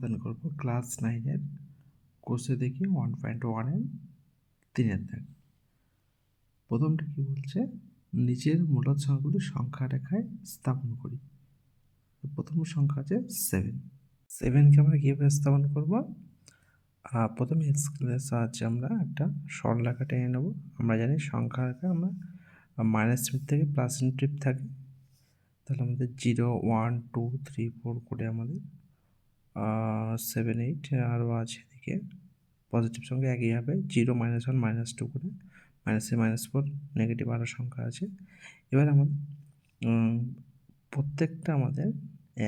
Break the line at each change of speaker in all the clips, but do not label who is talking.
সমাধান করব ক্লাস নাইনের কোর্সে দেখি ওয়ান পয়েন্ট ওয়ানের তিনের দাগ। প্রথমটা কী বলছে? নিচের মূলত সংখ্যাগুলি সংখ্যা রেখায় স্থাপন করি। প্রথম সংখ্যা আছে সেভেন সেভেনকে আমরা কীভাবে স্থাপন করব? প্রথমে স্কেলের সাহায্যে আমরা একটা সরলরেখা টেনে নেব। আমরা জানি সংখ্যা রেখা আমরা মাইনাস ট্রিপ থেকে প্লাস ট্রিপ থাকে। তাহলে আমাদের zero one two three four করে আমাদের সেভেন এইট আরও আছে এদিকে। পজিটিভ সংখ্যা একই হবে zero minus one minus two করে। Minus three minus four negative আরও সংখ্যা আছে। এবার আমাদের প্রত্যেকটা আমাদের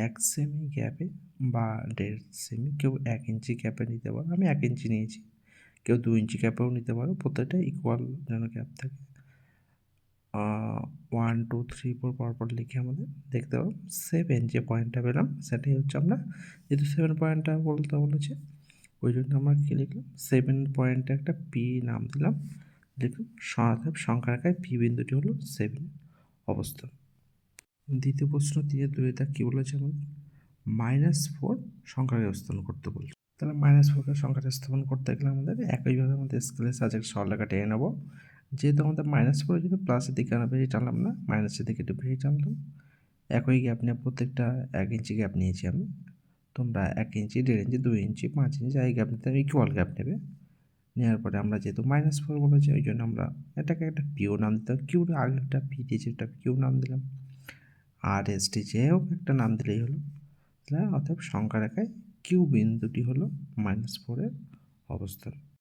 এক সেমি গ্যাপে বা দেড় সেমি কেউ এক ইঞ্চি গ্যাপে নিতে পারো। আমি এক ইঞ্চি নিয়েছি, কেউ দু ইঞ্চি গ্যাপেও নিতে পারো। প্রত্যেকটা ইকুয়াল যেন গ্যাপ থাকে। ওয়ান টু থ্রি ফোর পরপর লিখে আমাদের দেখতে পাবো। সেভেন যে পয়েন্টটা পেলাম, সেটাই হচ্ছে আমরা যেহেতু সেভেন পয়েন্টটা বলতে বলেছে, ওই জন্য আমরা কী লিখলাম? সেভেন পয়েন্টে একটা পি নাম দিলাম। লিখলাম অর্থাৎ সংখ্যা রেখায় পি বিন্দুটি হলো সেভেন অবস্থান দ্বিতীয় প্রশ্ন দিয়ে দুইটা কী বলেছে আমাদের? মাইনাস ফোর সংখ্যাকে স্থাপন করতে বলছে। তাহলে মাইনাস ফোরকে সংখ্যাটা স্থাপন করতে গেলে আমাদের একইভাবে আমাদের স্কেলের সাজেক্ট সরলেখা টেনে নেব। যেহেতু আমাদের মাইনাস যদি প্লাসের দিকে আমরা বেরিয়ে টানলাম না মাইনাসের দিকে একটু বেরিয়ে টানলাম। একই গ্যাপ নিয়ে প্রত্যেকটা এক ইঞ্চি গ্যাপ নিয়েছি আমি। তোমরা এক ইঞ্চি দেড় ইঞ্চি দুই ইঞ্চি পাঁচ ইঞ্চি এই গ্যাপ নিতে ইকুয়াল গ্যাপ নেবে। নেওয়ার পরে আমরা যেহেতু মাইনাস ফোর বলেছি, ওই জন্য আমরা এটাকে একটা পিও নাম দিতাম কিউর আগে একটা পি দিয়েছি, একটা কিউ নাম দিলাম। আর এস টি যে হোক, একটা নাম দিলেই হলো। তাহলে অর্থাৎ সংখ্যা রেখায় কিউ বিন্দুটি হলো মাইনাস ফোরের অবস্থান।